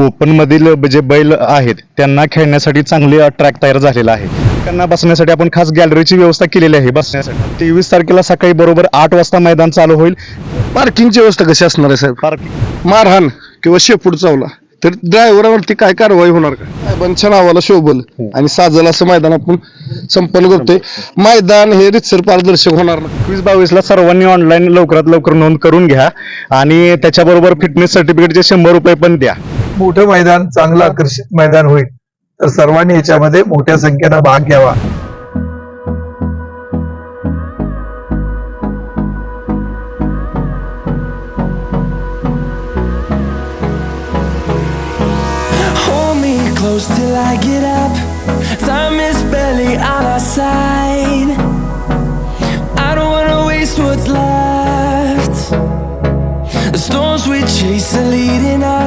Open मधील जे बैल आहेत त्यांना खेळण्यासाठी चांगले ट्रॅक तयार झालेला आहे. त्यांना बसण्यासाठी आपण खास गॅलरीची व्यवस्था केलेली आहे बसण्यासाठी. तेवीस तारखेला सकाळी बरोबर आठ वाजता मैदान चालू होईल. पार्किंगची व्यवस्था कशी असणार आहे साहेब? पार्किंग मारहाण किंवा शेपूट चावला तर ड्रायव्हरावरती काय कारवाई होणार का? साहेबांच्या नावाला शोभल आणि साजल असं मैदान आपण संपन्न करतोय. मैदान हे रितसर पारदर्शक होणार एकवीस बावीसला सर्वांनी ऑनलाईन लवकरात लवकर नोंद करून घ्या आणि त्याच्याबरोबर फिटनेस सर्टिफिकेटचे शंभर रुपये पण द्या. मोठं मैदान चांगलं आकर्षित मैदान होईल तर सर्वांनी याच्यामध्ये मोठ्या संख्येनं भाग घ्यावा close till I get up. Time is barely on our side. I don't wanna waste what's left. The storms we chase are leading us,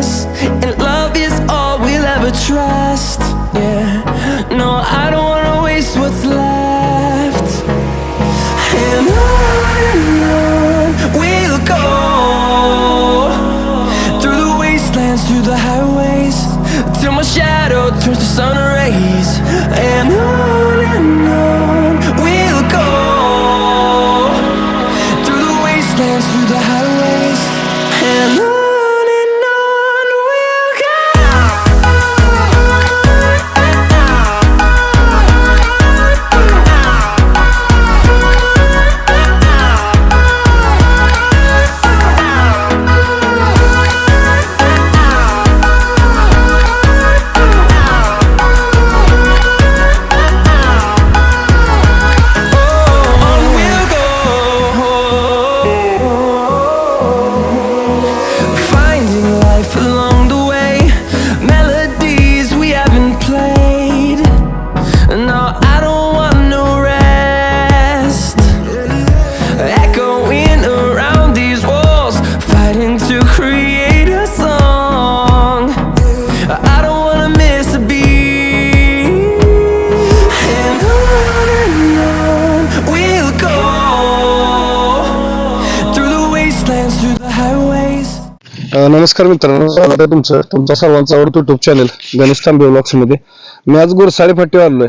नमस्कार मित्रांनो स्वागत आहे तुमचं. तुमचा सर्वांचा आवडतो YouTube channel Ganesh Tambe blogs मी आज गुरसाळे फाटीवर आलोय.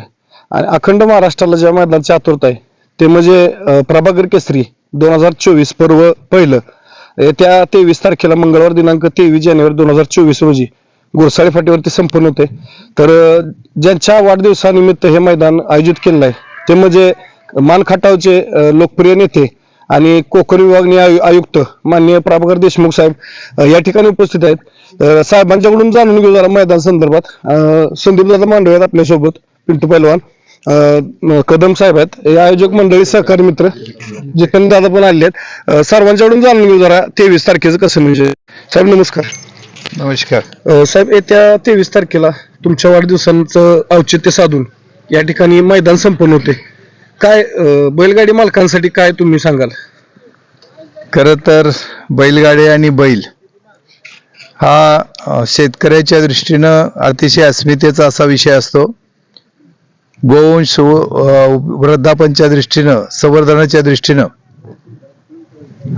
आणि अखंड महाराष्ट्राला ज्या मैदानाची आतुरता आहे ते म्हणजे प्रभाकर केसरी दोन हजार चोवीस पर्व पहिलं. येत्या तेवीस तारखेला मंगळवार दिनांक तेवीस जानेवारी दोन हजार चोवीस रोजी गुरसाळे फाटीवरती संपन्न होते. तर ज्यांच्या वाढदिवसानिमित्त हे मैदान आयोजित केलेलं आहे ते म्हणजे मानखाटावचे लोकप्रिय नेते आणि कोकण विभागीय आयु- आयुक्त माननीय प्रभाकर देशमुख साहेब या ठिकाणी उपस्थित आहेत. साहेबांच्याकडून जाणून घेऊ जरा मैदान संदर्भात. संदीप दादा मांडवे आहेत आपल्यासोबत पिंटू पैलवान. कदम साहेब आहेत. हे आयोजक मंडळी सहकारी मित्र जितेंद्र दादा पण आले आहेत. सर्वांच्याकडून जाणून घेऊ जरा तेवीस तारखेचं कसं म्हणजे. साहेब नमस्कार. नमस्कार. साहेब येत्या तेवीस तारखेला तुमच्या वाढदिवसांचं औचित्य साधून या ठिकाणी मैदान संपन्न होते. काय बैलगाडी मालकांसाठी काय तुम्ही सांगाल? खरं तर बैलगाडी आणि बैल हा अ, शेतकऱ्याच्या दृष्टीनं अतिशय अस्मितेचा असा विषय असतो. गोवंश अ, वृद्धापनच्या दृष्टीनं संवर्धनाच्या दृष्टीनं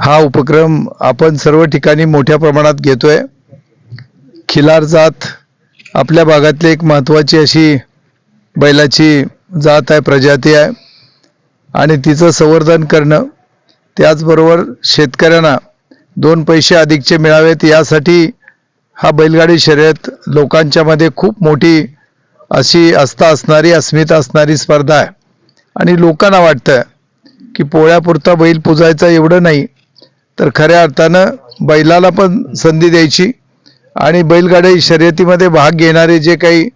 हा उपक्रम आपण सर्व ठिकाणी मोठ्या प्रमाणात घेतोय. खिलार जात आपल्या भागातली एक महत्वाची अशी बैलाची जात आहे प्रजाती आहे. आणि तिचं संवर्धन करणं त्याचबरोबर शेतकऱ्यांना दोन पैसे अधिकचे मिळावेत यासाठी हा बैलगाडी शर्यत लोकांच्यामध्ये खूप मोठी अशी आस्था असणारी अस्मिता असणारी स्पर्धा आहे. आणि लोकांना वाटतं की पोळ्यापुरता बैल पुजायचा एवढं नाही तर खऱ्या अर्थानं बैलाला पण संधी द्यायची आणि बैलगाडी शर्यतीमध्ये भाग घेणारे जे काही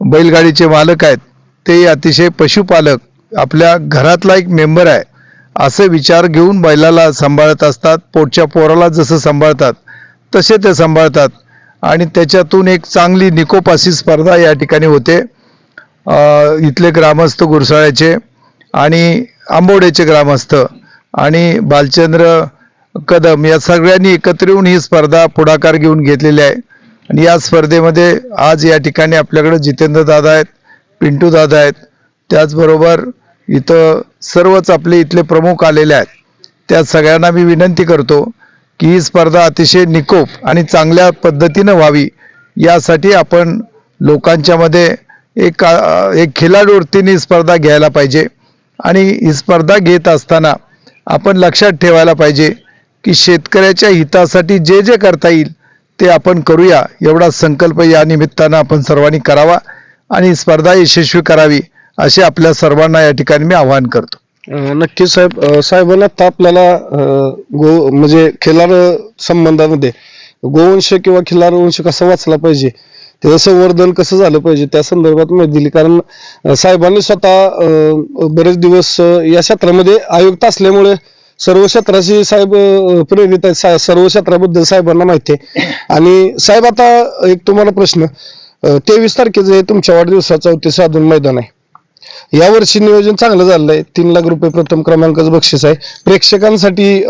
बैलगाडीचे मालक आहेत ते अतिशय पशुपालक आपल्या घरातला एक मेंबर आहे असे विचार घेऊन बैलाला सांभाळत असतात पोटच्या पोराला जसं सांभाळतात तसे ते सांभाळतात. आणि त्याच्यातून एक चांगली निकोप अशी स्पर्धा या ठिकाणी होते. इथले ग्रामस्थ गुरसाळ्याचे आणि आंबोड्याचे ग्रामस्थ आणि बालचंद्र कदम या सगळ्यांनी एकत्र येऊन ही स्पर्धा पुढाकार घेऊन घेतलेली आहे. आणि या स्पर्धेमध्ये आज या ठिकाणी आपल्याकडे जितेंद्र दादा आहेत पिंटू दादा आहेत त्याचबरोबर इथं सर्वच आपले इथले प्रमुख आलेले आहेत. त्या सगळ्यांना मी विनंती करतो की ही स्पर्धा अतिशय निकोप आणि चांगल्या पद्धतीनं व्हावी. यासाठी आपण लोकांच्यामध्ये एक एक खिलाडूवृत्तीने ही स्पर्धा घ्यायला पाहिजे. आणि ही स्पर्धा घेत असताना आपण लक्षात ठेवायला पाहिजे की शेतकऱ्याच्या हितासाठी जे जे करता येईल ते आपण करूया. एवढा संकल्प या निमित्तानं आपण सर्वांनी करावा आणि स्पर्धा यशस्वी करावी. असे आपल्या सर्वांना या ठिकाणी मी आवाहन करतो. नक्की साहेब. साहेबांना आता आपल्याला गो म्हणजे खिलार संबंधामध्ये गोवंश किंवा खिलार वंश कसा वाचला पाहिजे त्याचं संवर्धन कसं झालं पाहिजे त्या संदर्भात माहिती दिली. कारण साहेबांनी स्वतः बरेच दिवस या क्षेत्रामध्ये आयुक्त असल्यामुळे सर्व क्षेत्राशी साहेब प्रेरित आहेत. सा- सर्व क्षेत्राबद्दल साहेबांना माहिती आहे. आणि साहेब आता एक तुम्हाला प्रश्न. तेवीस तारखेचं हे तुमच्या वाढदिवसाचा चौतीस साधून मैदान आहे. यावर्षी नियोजन चांगलं झालेलं आहे तीन लाख रुपये प्रथम क्रमांकाचं बक्षीस आहे. प्रेक्षकांसाठी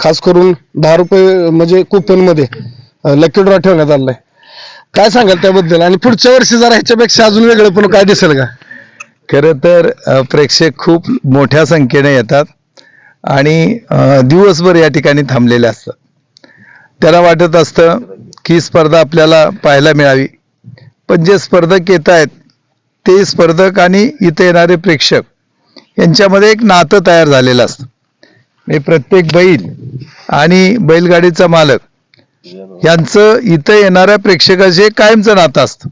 खास करून दहा रुपये म्हणजे कुपनमध्ये लकी ड्रॉ ठेवण्यात आलाय. काय सांगाल त्याबद्दल? आणि पुढच्या वर्षी जरा ह्याच्यापेक्षा अजून वेगळं पण काय दिसेल का? खरं तर प्रेक्षक खूप मोठ्या संख्येने येतात आणि दिवसभर या ठिकाणी थांबलेले असतात. त्यांना वाटत असतं की स्पर्धा आपल्याला पाहायला मिळावी. पण जे स्पर्धक येत आहेत ते स्पर्धक आणि इथे येणारे प्रेक्षक यांच्यामध्ये एक नातं तयार झालेलं असतं. म्हणजे प्रत्येक बैल आणि बैलगाडीचा मालक यांचं इथं येणाऱ्या प्रेक्षकाशी एक कायमचं नातं असतं.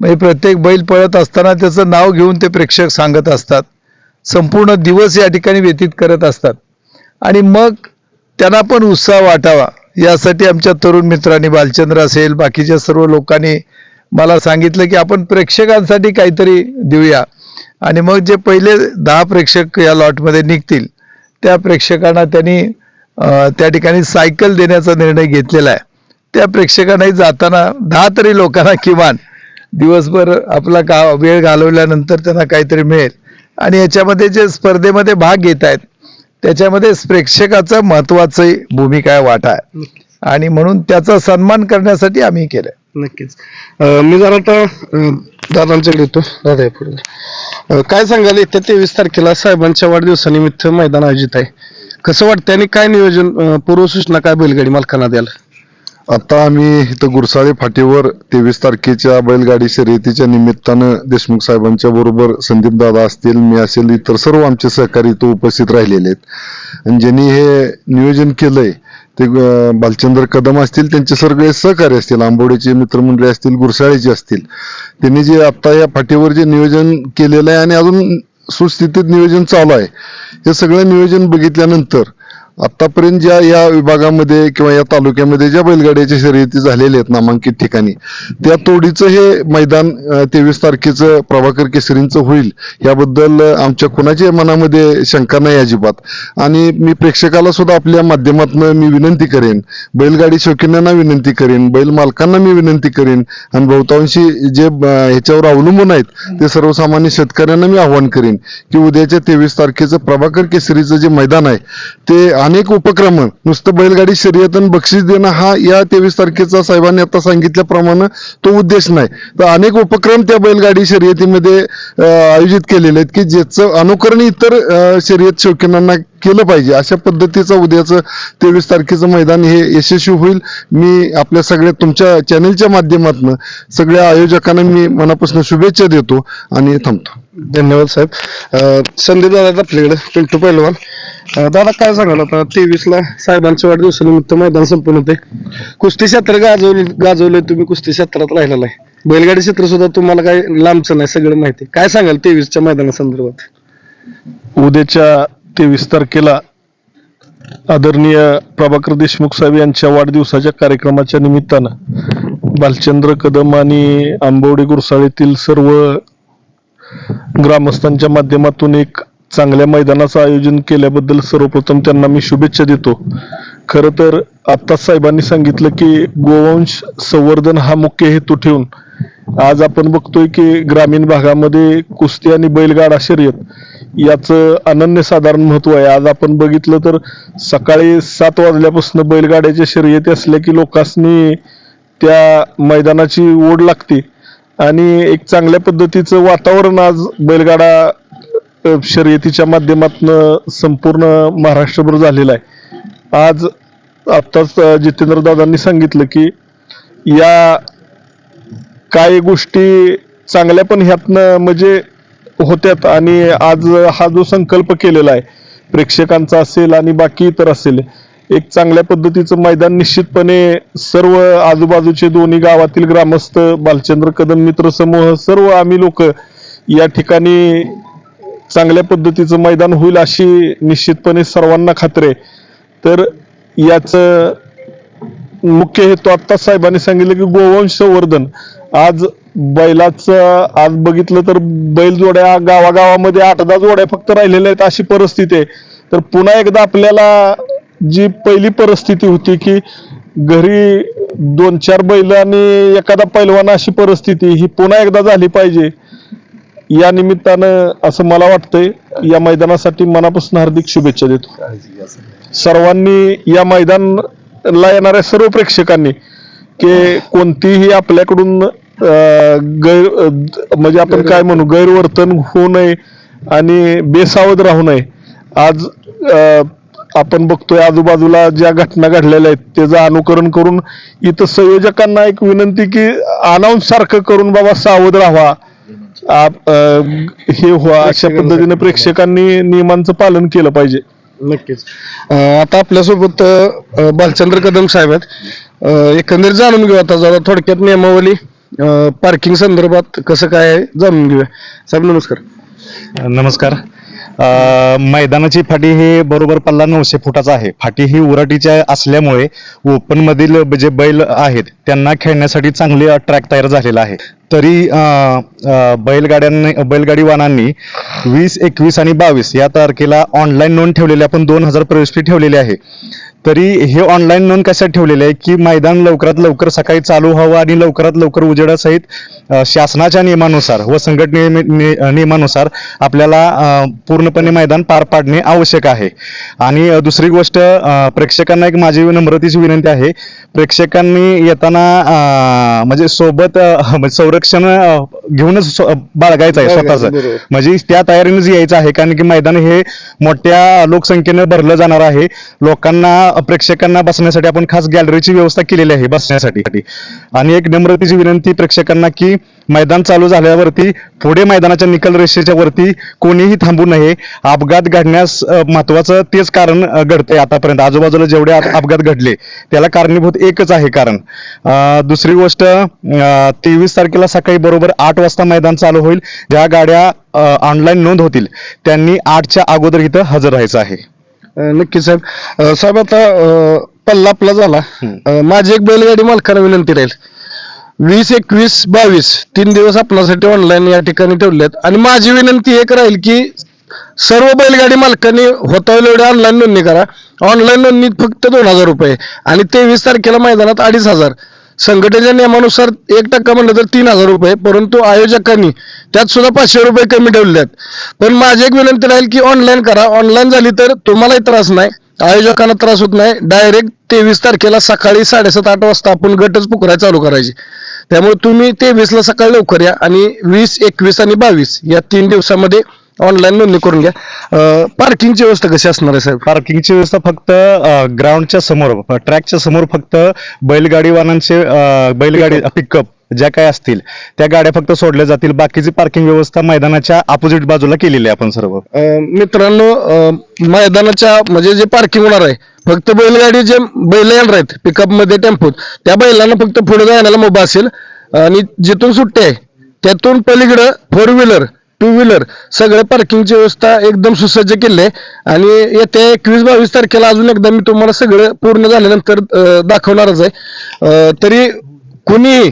म्हणजे प्रत्येक बैल पळत असताना त्याचं नाव घेऊन ते प्रेक्षक सांगत असतात. संपूर्ण दिवस या ठिकाणी व्यतीत करत असतात. आणि मग त्यांना पण उत्साह वाटावा. यासाठी आमच्या तरुण मित्रांनी बालचंद्र असेल बाकीच्या सर्व लोकांनी मला सांगितलं की आपण प्रेक्षकांसाठी काहीतरी देऊया. आणि मग जे पहिले दहा प्रेक्षक या लॉटमध्ये निघतील त्या प्रेक्षकांना त्यांनी त्या ठिकाणी सायकल देण्याचा निर्णय घेतलेला आहे. त्या प्रेक्षकांनाही जाताना दहा तरी लोकांना किमान दिवसभर आपला का वेळ घालवल्यानंतर त्यांना काहीतरी मिळेल. आणि याच्यामध्ये जे स्पर्धेमध्ये भाग घेत आहेत त्याच्यामध्ये प्रेक्षकाचा महत्वाची भूमिका आहे वाटा आहे. आणि म्हणून त्याचा सन्मान करण्यासाठी आम्ही केलं नक्कीच. अं, मी जरा आता अं, दादांच्याकडे येतो. दादा या पुढे. अं, काय सांगाल येत्या तेवीस तारखेला साहेबांच्या वाढदिवसानिमित्त मैदान आयोजित आहे. कसं वाटतंय आणि काय नियोजन अं, पूर्वसूचना काय बैलगाडी मालकांना द्याल? आता आम्ही इथं गुरसाळे फाटीवर तेवीस तारखेच्या बैलगाडी शर्यतीच्या निमित्तानं देशमुख साहेबांच्या बरोबर संदीप दादा असतील मी असेल इतर सर्व आमचे सहकारी इथं उपस्थित राहिलेले आहेत. आणि ज्यांनी हे नियोजन केलंय ते बालचंद्र कदम असतील त्यांचे सगळे सहकार्य असतील. आंबोडेचे मित्रमंडळी असतील गुरसाळेचे असतील. त्यांनी जे आता या फाटीवर जे नियोजन केलेलं आहे आणि अजून सुस्थितीत नियोजन चालू आहे. हे सगळं नियोजन बघितल्यानंतर आतापर्यंत ज्या या विभागामध्ये किंवा या तालुक्यामध्ये ज्या बैलगाड्याच्या शर्यती झालेल्या आहेत नामांकित ठिकाणी त्या तोडीचं हे मैदान तेवीस तारखेचं प्रभाकर केसरींचं होईल याबद्दल आमच्या कुणाच्या मनामध्ये शंका नाही अजिबात. आणि मी प्रेक्षकाला सुद्धा आपल्या माध्यमातून मी विनंती करेन बैलगाडी शौकीनांना विनंती करेन बैल मालकांना मी विनंती करेन आणि बहुतांशी जे ह्याच्यावर अवलंबून आहेत ते सर्वसामान्य शेतकऱ्यांना मी आव्हान करेन की उद्याच्या तेवीस तारखेचं प्रभाकर केसरीचं जे मैदान आहे ते अनेक उपक्रम नुसतं बैलगाडी शर्यत बक्षीस देणं हा या तेवीस तारखेचा साहेबांनी आता सांगितल्याप्रमाणे तो उद्देश नाही. तर अनेक उपक्रम त्या बैलगाडी शर्यतीमध्ये आयोजित केलेले आहेत की ज्याचं अनुकरण इतर शर्यत शौकीनांना केलं पाहिजे. अशा पद्धतीचं उद्याचं तेवीस तारखेचं मैदान हे यशस्वी होईल. मी आपल्या सगळ्या तुमच्या चॅनलच्या माध्यमातून सगळ्या आयोजकांना मी मनापासून शुभेच्छा देतो आणि थांबतो. धन्यवाद साहेब. संदीप दादा आपल्याकडे पिंटू पैलवान. दादा काय सांगाल आता? तेवीस ला साहेबांच्या वाढदिवसानिमित्त मैदान संपूर्ण होते. कुस्ती क्षेत्र गाजवले गाजवले तुम्ही कुस्ती क्षेत्रात राहिलेला आहे. बैलगाडी क्षेत्र सुद्धा तुम्हाला काय लांबचं नाही सगळं माहिती आहे. काय सांगाल तेवीसच्या मैदानासंदर्भात उद्याच्या तेवीस तारखेला आदरणीय प्रभाकर देशमुख साहेब यांच्या वाढदिवसाच्या कार्यक्रमाच्या निमित्तानं भालचंद्र कदम आणि आंबवडे गुरसाळेतील सर्व ग्रामस्थांच्या माध्यमातून एक चांगल्या मैदानाचं आयोजन केल्याबद्दल सर्वप्रथम त्यांना मी शुभेच्छा देतो. खरं तर आत्ताच साहेबांनी सांगितलं की गोवंश संवर्धन हा मुख्य हेतू ठेवून आज आपण बघतोय की ग्रामीण भागामध्ये कुस्ती आणि बैलगाडा शर्यत याचं अनन्य साधारण महत्त्व आहे. आज आपण बघितलं तर सकाळी सात वाजल्यापासून बैलगाड्याच्या शर्यती असल्या की लोकांनी त्या मैदानाची ओढ लागते. आणि एक चांगल्या पद्धतीचं वातावरण आज बैलगाडा शर्यतीच्या माध्यमातून संपूर्ण महाराष्ट्रभर झालेलं आहे. आज आत्ताच जितेंद्र दादांनी सांगितलं की या काही गोष्टी चांगल्या पण ह्यातनं म्हणजे होत्यात आणि आज हा जो संकल्प केलेला आहे प्रेक्षकांचा असेल आणि बाकी इतर असेल एक चांगल्या पद्धतीचं मैदान निश्चितपणे सर्व आजूबाजूचे दोन्ही गावातील ग्रामस्थ बालचंद्र कदम मित्र समूह सर्व आम्ही लोक या ठिकाणी चांगल्या पद्धतीचं मैदान होईल अशी निश्चितपणे सर्वांना खात्री आहे. तर याचं मुख्य हेतू आत्ता साहेबांनी सांगितलं की गोवंश संवर्धन आज बैलाचं आज बघितलं तर बैल जोड्या गावागावामध्ये आठ दहा जोड्या फक्त राहिलेल्या आहेत अशी परिस्थिती आहे. तर पुन्हा एकदा आपल्याला जी पहिली परिस्थिती होती की घरी दोन चार बैल आणि एखादा पैलवान अशी परिस्थिती ही पुन्हा एकदा झाली पाहिजे. या निमित्तानं असं मला वाटतंय या मैदानासाठी मनापासून हार्दिक शुभेच्छा देतो. सर्वांनी या मैदानला येणाऱ्या सर्व प्रेक्षकांनी की कोणतीही आपल्याकडून गैर म्हणजे आपण काय म्हणू गैरवर्तन होऊ नये आणि बेसावध राहू नये. आज आपण बघतोय आजूबाजूला ज्या घटना घडलेल्या आहेत त्याचं अनुकरण करून इथं संयोजकांना एक विनंती की अनाऊन्स सारखं करून बाबा सावध राहा आप- अं, हे व्हा अशा पद्धतीने प्रेक्षकांनी नियमांचं पालन केलं पाहिजे. नक्कीच. अं, आता आपल्यासोबत अं, बालचंद्र कदम साहेब आहेत. अं, एकंदरीत जाणून घेऊ आता जरा थोडक्यात नियमावली पार्किंग संदर्भात कसं काय आहे जाणून घेऊया. साहेब नमस्कार. नमस्कार. मैदानाची फाटी ही बरोबर पल्ला नऊशे फुटाचा आहे. फाटी ही उराटीच्या असल्यामुळे ओपन मधील जे बैल आहेत त्यांना खेळण्यासाठी चांगले ट्रॅक तयार झालेला आहे. तरी बैलगाड्यांनी बैलगाडी वाहनांनी वीस एकवीस आणि बावीस या तारखेला ऑनलाईन नोंद ठेवलेली आपण दोन हजार प्रवेश फी ठेवलेली आहे. तरी हे ऑनलाईन नोंद कशात ठेवलेले आहे? की मैदान लवकरात लवकर सकाळी चालू व्हावं आणि लवकरात लवकर उजेडासहित शासनाच्या नियमानुसार व संघटने नियमानुसार आपल्याला पूर्णपणे मैदान पार पाडणे आवश्यक आहे. आणि दुसरी गोष्ट प्रेक्षकांना एक माझी नम्रतेची विनंती आहे. प्रेक्षकांनी येताना म्हणजे सोबत म्हणजे संरक्षण घेऊनच बाळगायचं आहे स्वतःच. म्हणजे त्या तयारीनेच यायचं आहे कारण की मैदान हे मोठ्या लोकसंख्येनं भरलं जाणार आहे. लोकांना प्रेक्षकांना बसण्यासाठी आपण खास गॅलरीची व्यवस्था केलेली आहे बसण्यासाठी. आणि एक नम्रतेची विनंती प्रेक्षकांना की मैदान चालू झाल्यावरती पुढे मैदानाच्या निकल रेषेच्या वरती कोणीही थांबू नये. अपघात घडण्यास महत्वाचं तेच कारण अ, घडतंय आतापर्यंत. आजूबाजूला जेवढे अपघात घडले त्याला कारणीभूत एकच आहे कारण. दुसरी गोष्ट तेवीस तारखेला सकाळी बरोबर आठ वाजता मैदान चालू होईल. ज्या गाड्या ऑनलाईन नोंद होतील त्यांनी आठच्या अगोदर इथं हजर राहायचं आहे. नक्की साहेब. अं, साहेब आता अं, पल्ला आपला झाला. अं, माझी एक बैलगाडी मालकांना विनंती राहील. वीस एकवीस बावीस तीन दिवस आपल्यासाठी ऑनलाईन या ठिकाणी ठेवलेत. आणि माझी विनंती एक राहील की सर्व बैलगाडी मालकांनी होता होईल एवढी ऑनलाईन नोंदणी करा. ऑनलाईन नोंदणी फक्त दोन हजार रुपये. आणि तेवीस तारखेला मैदानात अडीच हजार. संघटनेच्या नियमानुसार एक टक्का म्हणलं तर तीन हजार रुपये परंतु आयोजकांनी त्यात सुद्धा पाचशे रुपये कमी ठेवले आहेत. पण माझी एक विनंती राहील की ऑनलाईन करा. ऑनलाईन झाली तर तुम्हालाही त्रास नाही आयोजकांना त्रास होत नाही. डायरेक्ट तेवीस तारखेला सकाळी साडेसात आठ वाजता आपण गटच पुकराय चालू करायची. त्यामुळे तुम्ही तेवीसला सकाळी लवकर या आणि वीस एकवीस आणि बावीस या तीन दिवसामध्ये ऑनलाईन नोंदणी करून घ्या. अं, पार्किंगची व्यवस्था कशी असणार आहे साहेब? पार्किंगची व्यवस्था फक्त अ, ग्राउंडच्या समोर ट्रॅकच्या समोर फक्त बैलगाडी वाहनांचे अ, बैलगाडी पिकअप ज्या काय असतील त्या गाड्या फक्त सोडल्या जातील. बाकीची पार्किंग व्यवस्था मैदानाच्या अपोजिट बाजूला केलेली आहे आपण सर्व. अं, मित्रांनो अं, मैदानाच्या म्हणजे जे पार्किंग होणार आहे फक्त बैलगाडी जे बैल येणार आहेत पिकअपमध्ये टेम्पोत त्या बैलांना फक्त पुढे जाण्याला मोबा असेल. आणि जिथून सुट्टे आहे त्यातून पलीकडं फोर व्हीलर टू व्हीलर सगळे पार्किंगची व्यवस्था एकदम सुसज्ज केली आहे. आणि येत्या एकवीस बावीस तारखेला अजून एकदा मी तुम्हाला सगळं पूर्ण झाल्यानंतर दाखवणारच आहे. तरी कुणी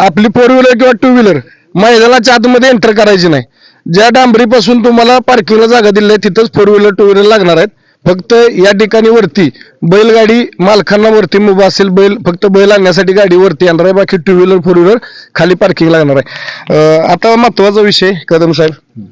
आपली फोर व्हीलर किंवा टू व्हीलर मैदानाच्या आतमध्ये एंटर करायची नाही. ज्या डांबरीपासून तुम्हाला पार्किंगला जागा दिली आहे तिथंच फोर व्हीलर टू व्हीलर लागणार आहेत. फक्त या ठिकाणी वरती बैलगाडी मालकांना वरती मुभा असेल बैल फक्त बैल आणण्यासाठी गाडी वरती येणार आहे बाकी टू व्हीलर फोर व्हीलर खाली पार्किंग लागणार आहे. आता महत्त्वाचा विषय कदम साहेब.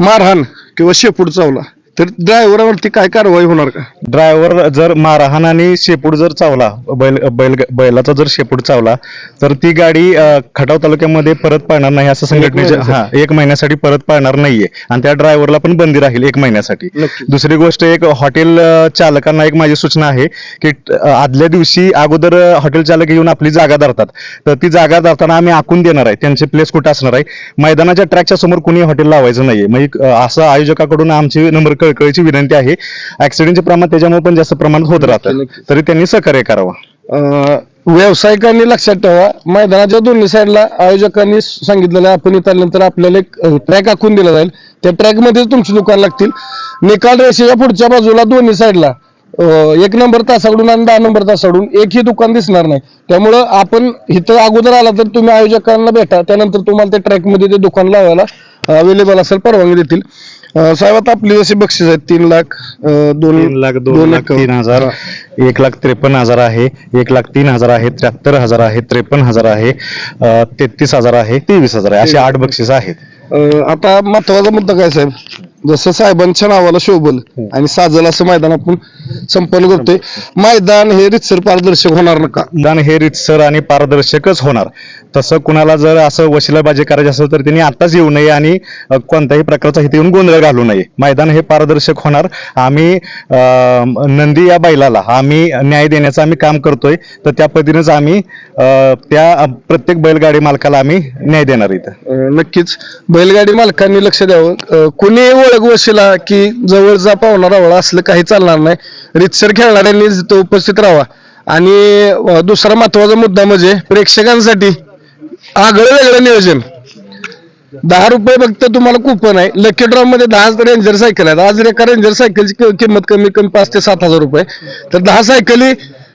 मारहाण किंवा शेपूट चावला. तर ड्रायव्हरावरती काय कारवाई होणार का? ड्रायव्हर जर मारहाण आणि शेपूट जर चावला बैल बैल बैलाचा जर शेपूट चावला तर ती गाडी अ, खटाव तालुक्यामध्ये परत पाळणार नाही असं संघटनेचे हा एक महिन्यासाठी परत पाळणार नाहीये. आणि त्या ड्रायव्हरला पण बंदी राहील एक महिन्यासाठी. नक्की. दुसरी गोष्ट एक हॉटेल अ, चालकांना एक माझी सूचना आहे की अ, आदल्या दिवशी अगोदर अ, हॉटेल चालक येऊन आपली जागा धरतात. तर ती जागा धरताना आम्ही आखून देणार आहे. त्यांचे प्लेस कुठे असणार आहे? मैदानाच्या ट्रॅकच्या समोर कुणी हॉटेल लावायचं नाहीये. म्हणजे अ, असं आयोजकाकडून आमची नंबर कळकळीची विनंती आहे. ऍक्सिडेंटचे प्रमाण त्याच्यामुळे पण जास्त प्रमाणात होत राहतं. तरी त्यांनी सहकार्य करावं. व्यावसायिकांनी लक्षात ठेवा मैदानाच्या दोन्ही साईडला आयोजकांनी सांगितलेलं आपण इथं आल्यानंतर आपल्याला एक ट्रॅक आखून दिला जाईल. त्या ट्रॅकमध्ये तुमची दुकान लागतील. निकाल रेषेच्या पुढच्या बाजूला दोन्ही साईडला एक नंबर तासाकडून आणि दहा नंबर तासाकडून एकही दुकान दिसणार नाही. त्यामुळं आपण इथं अगोदर आला तर तुम्ही आयोजकांना भेटा त्यानंतर तुम्हाला त्या ट्रॅकमध्ये ते दुकान लावायला अवेलेबल असेल परवानगी देतील. साहेब आता आपली जशी बक्षीस आहेत तीन लाख अं, दोन तीन लाख दोन लाख तीन हजार एक लाख त्रेपन्न हजार आहे एक लाख तीन हजार आहे त्र्याहत्तर हजार आहे त्रेपन्न हजार आहे तेहतीस हजार आहे तेवीस हजार आहे असे आठ बक्षीस आहेत. अं, आता महत्त्वाचा मुद्दा काय साहेब? जसं साहेबांच्या नावाला शोभल आणि साजल असं मैदान आपण संपन्न करतोय. मैदान हे रितसर पारदर्शक होणार नका. दान हे रितसर आणि पारदर्शकच होणार. तसं कुणाला जर असं वशिलाबाजी करायची असेल तर त्यांनी आताच येऊ नये आणि कोणत्याही प्रकारचा इथे येऊन गोंधळ घालू नये. मैदान हे पारदर्शक होणार. आम्ही नंदी या बैलाला आम्ही न्याय देण्याचं आम्ही काम करतोय. तर त्या पद्धतीनेच आम्ही त्या प्रत्येक बैलगाडी मालकाला आम्ही न्याय देणार इथं. नक्कीच. बैलगाडी मालकांनी लक्ष द्यावं. कुणी वशिला की जवळचा पाहुणा रावळा असलं काही चालणार नाही. रितसर खेळणाऱ्यांनी तिथं उपस्थित राहावा. आणि दुसरा महत्त्वाचा मुद्दा म्हणजे प्रेक्षकांसाठी आगळं वेगळं नियोजन. दहा रुपये फक्त तुम्हाला कुपन आहे. लकी ड्रॉ मध्ये दहा रेंजर सायकल आहेत. आज एका रेंजर सायकलची किंमत कमी कमी पाच ते सात हजार रुपये. तर दहा सायकली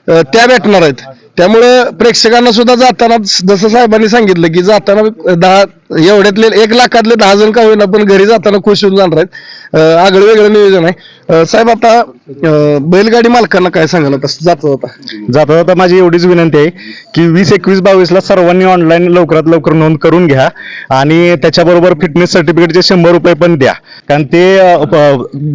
त्या भेटणार आहेत. त्यामुळं प्रेक्षकांना सुद्धा जाताना जसं साहेबांनी सांगितलं की जाताना दहा एवढ्यातले एक लाखातले दहा जण का होईना पण घरी जाताना खुश होऊन जाणार आहेत. आगळं वेगळं नियोजन आहे. साहेब आता बैलगाडी मालकांना काय सांगाल? आता जाता जाता जाता जाता माझी एवढीच विनंती आहे की वीस एकवीस बावीस ला सर्वांनी ऑनलाईन लवकरात लवकर नोंद करून घ्या आणि त्याच्याबरोबर फिटनेस सर्टिफिकेटचे शंभर रुपये पण द्या. कारण ते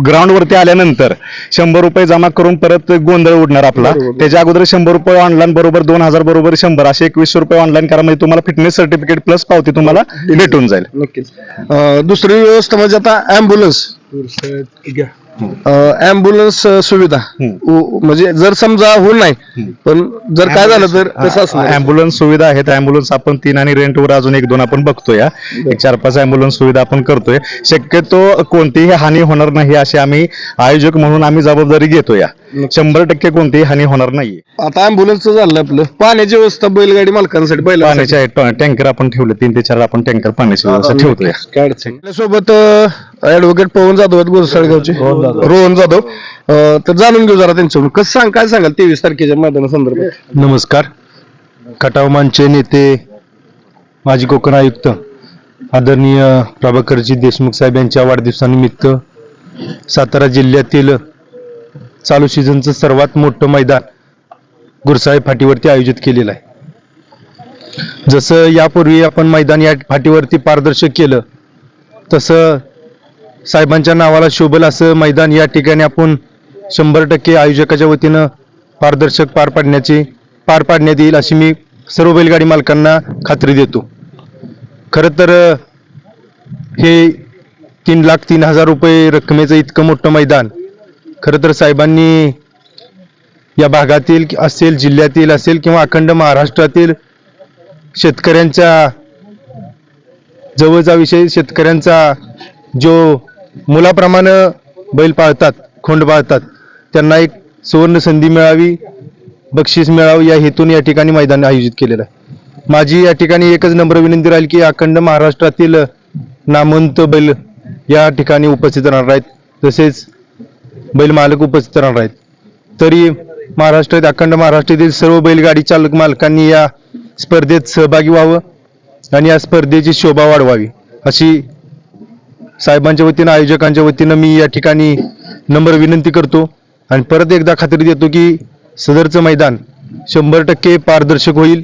ग्राउंड वरती आल्यानंतर शंभर रुपये जमा करून परत गोंधळ उडणार आपला. त्याच्या अगोदर शंभर रुपये ऑनलाईन बरोबर दोन हजार बरोबर शंभर. असे एकवीसशे रुपये ऑनलाईन करा म्हणजे तुम्हाला फिटनेस सर्टिफिकेट प्लस पावती तुम्हाला भेटून जाईल. नक्कीच. दुसरी व्यवस्था म्हणजे आता अँब्युलन्स अँब्युलन्स सुविधा. उ- म्हणजे जर समजा होऊन नाही पण जर काय झालं तर कसं असणार. अँब्युलन्स सुविधा आहेत. अँब्युलन्स आपण तीन आणि रेंटवर अजून एक दोन आपण बघतोय हा. एक चार पाच अँब्युलन्स सुविधा आपण करतोय. शक्यतो कोणतीही हानी होणार नाही अशी आम्ही आयोजक म्हणून आम्ही जबाबदारी घेतो या शंभर टक्के कोणतीही हानी होणार नाही आता अँब्युलन्सचं झालं आपलं. पाण्याची व्यवस्था बैलगाडी मालकांसाठी बैल पाण्याचे टँकर आपण ठेवले तीन ते चार आपण टँकर पाण्याची व्यवस्था ठेवतोय. काय अडचण सोबत ऍडव्होकेट पवन जाधव आहेत गोरसाळगावचे. रोहन जाधव. अं, तर जाणून घेऊ जरा त्यांच्याकडून कसं सांग काय सांगाल तेवीस तारखेच्या मैदाना संदर्भात नमस्कार खटावमानचे नेते माजी कोकण आयुक्त आदरणीय प्रभाकरजी देशमुख साहेब यांच्या वाढदिवसानिमित्त सातारा जिल्ह्यातील चालू सीझनचं सर्वात मोठं मैदान गुरसाळे फाटीवरती आयोजित केलेलं आहे. जसं यापूर्वी आपण मैदान या फाटीवरती पारदर्शक केलं तसं साहेबांच्या नावाला शोभल असं मैदान या ठिकाणी आपण शंभर टक्के आयोजकाच्या वतीनं पारदर्शक पार पाडण्याची पार पाडण्यात येईल अशी मी सर्व बैलगाडी मालकांना खात्री देतो. खरं तर हे तीन लाख तीन हजार रुपये रकमेचं इतकं मोठं मैदान खरं तर साहेबांनी या भागातील असेल जिल्ह्यातील असेल किंवा अखंड महाराष्ट्रातील शेतकऱ्यांच्या जवळचा विषय शेतकऱ्यांचा जो मुलाप्रमाणे बैल पाळतात खोंड पाळतात त्यांना एक सुवर्ण संधी मिळावी बक्षीस मिळावं या हेतून या ठिकाणी मैदान आयोजित केलेलं आहे. माझी या ठिकाणी एकच नम्र विनंती राहील की अखंड महाराष्ट्रातील नामवंत बैल या ठिकाणी उपस्थित राहणार आहेत. तसेच बैल मालक उपस्थित राहणार आहेत. तरी महाराष्ट्रात अखंड महाराष्ट्रातील सर्व बैलगाडी चालक मालकांनी या स्पर्धेत सहभागी व्हावं आणि या स्पर्धेची शोभा वाढवावी. अशी साहेबांच्या वतीनं आयोजकांच्या वतीनं मी या ठिकाणी नम्र विनंती करतो आणि परत एकदा खात्री देतो की सदरचं मैदान शंभर टक्के पारदर्शक होईल.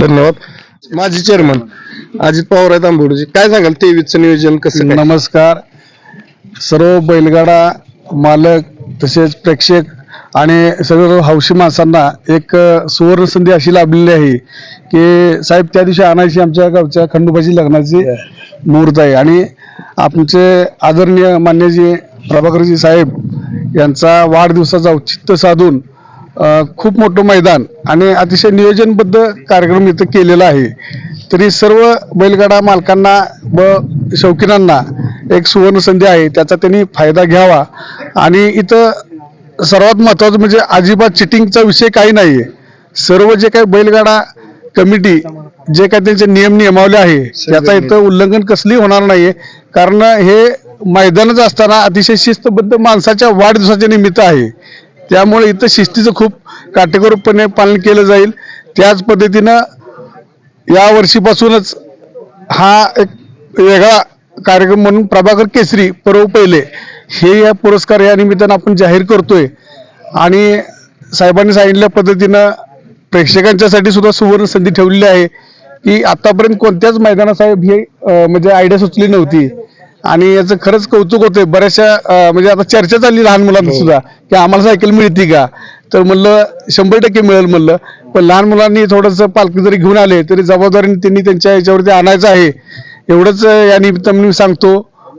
धन्यवाद. माजी चेअरमन अजित पवार आहेत आंबोडचे काय सांगाल तेवीसचं नियोजन कसं? नमस्कार. सर्व बैलगाडा मालक तसेच प्रेक्षक आणि सर्व हौशी माणसांना एक सुवर्ण संधी अशी लाभलेली आहे की साहेब त्या दिवशी आणायची आमच्या गावच्या खंडोबाची लग्नाची मुहूर्त आहे. आणि आमचे आदरणीय मान्यजी प्रभाकरजी साहेब यांचा वाढदिवसाचा औचित्य साधून खूप मोठं मैदान आणि अतिशय नियोजनबद्ध कार्यक्रम इथं केलेला आहे. तरी सर्व बैलगाडा मालकांना व शौकीनांना एक सुवर्ण संधी आहे. त्याचा त्यांनी फायदा घ्यावा. आणि इथं सर्वात महत्त्वाचं म्हणजे अजिबात चिटिंगचा विषय काही नाही आहे सर्व जे काही बैलगाडा कमिटी जे काही त्यांचे नियम नियमावली आहे त्याचा इथं उल्लंघन कसली होणार नाहीये. कारण हे मैदानच असताना अतिशय शिस्तबद्ध माणसाच्या वाढदिवसाच्या निमित्त आहे. त्यामुळे इथं शिस्तीचं खूप काटेकोरपणे पालन केलं जाईल. त्याच पद्धतीनं या वर्षीपासूनच हा एक वेगळा कार्यक्रम म्हणून प्रभाकर केसरी पर्व पहिले हे या पुरस्कार या निमित्तानं आपण जाहीर करतोय. आणि साहेबांनी सांगितल्या पद्धतीनं प्रेक्षकांच्यासाठी सुद्धा सुवर्ण संधी ठेवलेली आहे की आतापर्यंत कोणत्याच मैदानात साहेब म्हणजे आयडिया सुचली नव्हती. आणि याचं खरंच कौतुक होतंय. बऱ्याचशा म्हणजे आता चर्चा चालली लहान मुलांना सुद्धा की आम्हाला सायकल मिळते का? तर म्हणलं शंभर टक्के मिळेल म्हणलं. पण लहान मुलांनी थोडंसं पालखी जरी घेऊन आले तरी जबाबदारीने त्यांनी त्यांच्या याच्यावरती आणायचं आहे. एवढंच या निमित्तानं मी सांगतो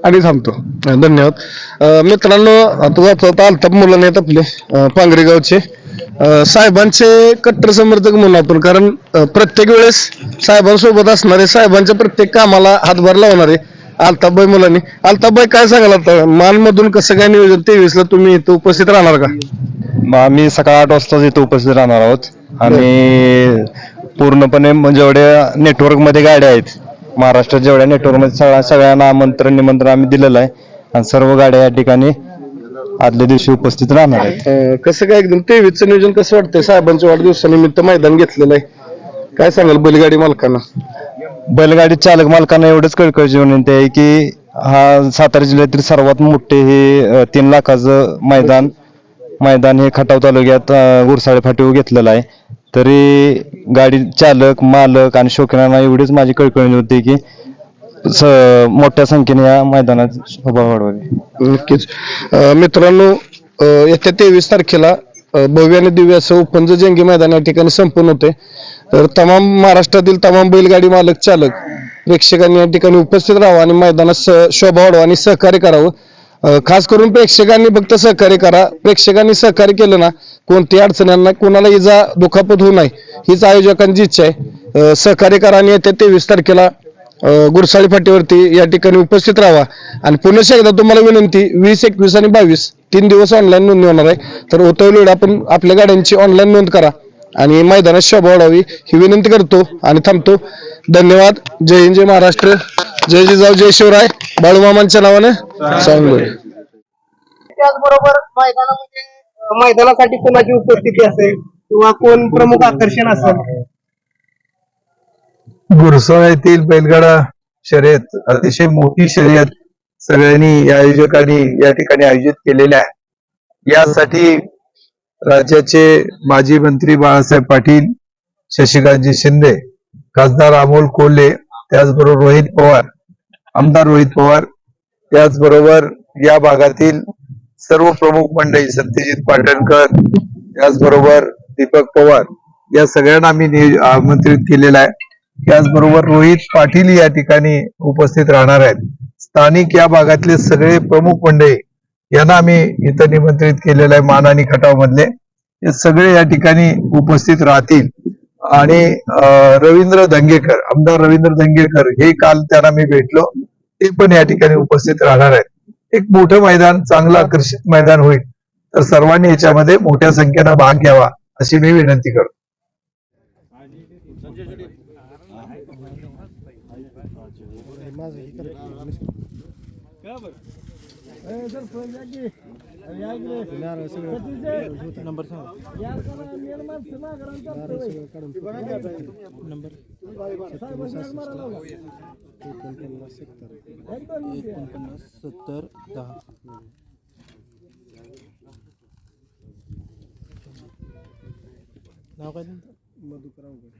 आणि थांबतो. धन्यवाद. मित्रांनो आता अल्ताप मुलांना आहेत आपले. अं, पांगरे गावचे. अं, साहेबांचे कट्टर समर्थक म्हणून आपण कारण प्रत्येक वेळेस साहेबांसोबत असणारे साहेबांच्या प्रत्येक कामाला हातभार लावणारे अल्ताफबाई मुलांनी. अल्ताफबाई काय सांगाल आता? मानमधून कसं काय नियोजन? तेवीस ला तुम्ही इथं उपस्थित राहणार का? मग आम्ही सकाळ आठ वाजता इथं उपस्थित राहणार आहोत. आणि पूर्णपणे म- जेवढ्या नेटवर्कमध्ये गाड्या आहेत महाराष्ट्रात जेवढ्या नेटवर्कमध्ये सगळ्या सगळ्यांना आमंत्रण निमंत्रण आम्ही दिलेलं आहे. आणि सर्व गाड्या या ठिकाणी आदल्या दिवशी उपस्थित राहणार आहेत. अं, कसं काय एकदम तेवीसचं नियोजन कसं वाटतंय? साहेबांच्या वाढदिवसानिमित्त मैदान घेतलेलं आहे. काय सांगाल बैलगाडी मालकांना? बैलगाडी चालक मालकांना एवढंच कळकळची विनंती आहे की हा सातारा जिल्ह्यातील सर्वात मोठे हे अ, तीन लाखाचं मैदान मैदान हे खटाव तालुक्यात अ, गुरसाळे फाटीवर घेतलेलं आहे. तरी गाडी चालक मालक आणि शौकीनांना एवढीच माझी कळकळणी होती की स मोठ्या संख्येने या मैदानात शोभा वाढवावी. नक्कीच. अं, मित्रांनो अं, येत्या तेवीस तारखेला भव्य आणि दिव्य असं उपंज जंगी मैदान या ठिकाणी संपन्न होते तर तमाम महाराष्ट्रातील तमाम बैलगाडी मालक चालक प्रेक्षकांनी या ठिकाणी उपस्थित राहावं आणि मैदानात शोभा वाढवा आणि सहकार्य करावं. खास करून प्रेक्षकांनी फक्त सहकार्य करा. प्रेक्षकांनी सहकार्य केलं ना कोणत्याही अडचणींना कोणाला इजा दुखापत होऊ नये. हीच आयोजकांची इच्छा आहे. सहकार्य करा आणि येत्या तेवीस तारखेला गुरसाळी फाटीवरती या ठिकाणी उपस्थित राहा आणि पुन्हा एकदा तुम्हाला विनंती वीस एकवीस आणि बावीस तीन दिवस ऑनलाईन नोंदणी होणार आहे. तर उतवलेलं आपण आपल्या गाड्यांची ऑनलाईन नोंद करा. आणि मैदानात शोभा वाढावी ही विनंती करतो आणि थांबतो. धन्यवाद. जय हिंद जय महाराष्ट्र. जय जिजाऊ जय शिवराय. बाळूमामांच्या नावाने सांगलोय त्याचबरोबर मैदानामध्ये मैदानासाठी कोणाची उपस्थिती असेल किंवा कोण प्रमुख आकर्षण असेल? गुरसोळ येथील बैलगाडा शर्यत अतिशय मोठी शर्यत सगळ्यांनी या आयोजकांनी या ठिकाणी आयोजित केलेल्या आहे यासाठी राज्याचे माजी मंत्री बाळासाहेब पाटील शशिकांतजी शिंदे खासदार अमोल कोल्हे त्याचबरोबर रोहित पवार आमदार रोहित पवार त्याचबरोबर या भागातील सर्व प्रमुख मंडळी सत्यजित पाटणकर त्याचबरोबर दीपक पवार या सगळ्यांना आम्ही आमंत्रित केलेलं आहे. त्याचबरोबर रोहित पाटील या ठिकाणी उपस्थित राहणार आहेत. स्थानिक या भागातले सगळे प्रमुख मंडळी यांना आम्ही इथं निमंत्रित केलेलं आहे मान आणि खटाव मधले हे सगळे या ठिकाणी उपस्थित राहतील. आणि रवींद्र धंगेकर आमदार रवींद्र धंगेकर हे काल त्यांना मी भेटलो. ते पण या ठिकाणी उपस्थित राहणार आहेत. एक मोठं मैदान चांगलं आकर्षित मैदान होईल. तर सर्वांनी याच्यामध्ये मोठ्या संख्येनं भाग घ्यावा अशी मी विनंती करतो. नंबर नंबर एकोणपन्नास सत्तर एकोणपन्नास सत्तर दहा नाव काय तुमचं मधुकराव गड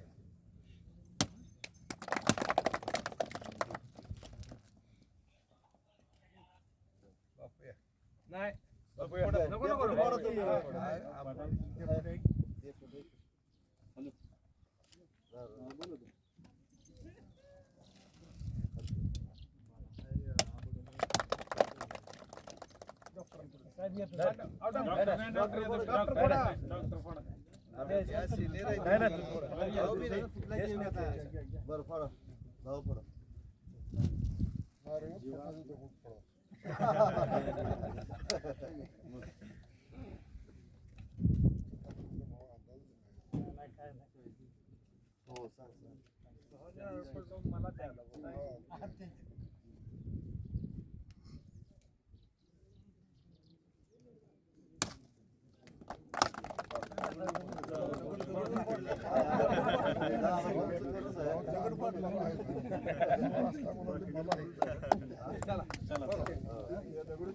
नाही नको नको बरं पडा भाऊ पडा जीवा हो सांग सांग मला द्यायला चला चला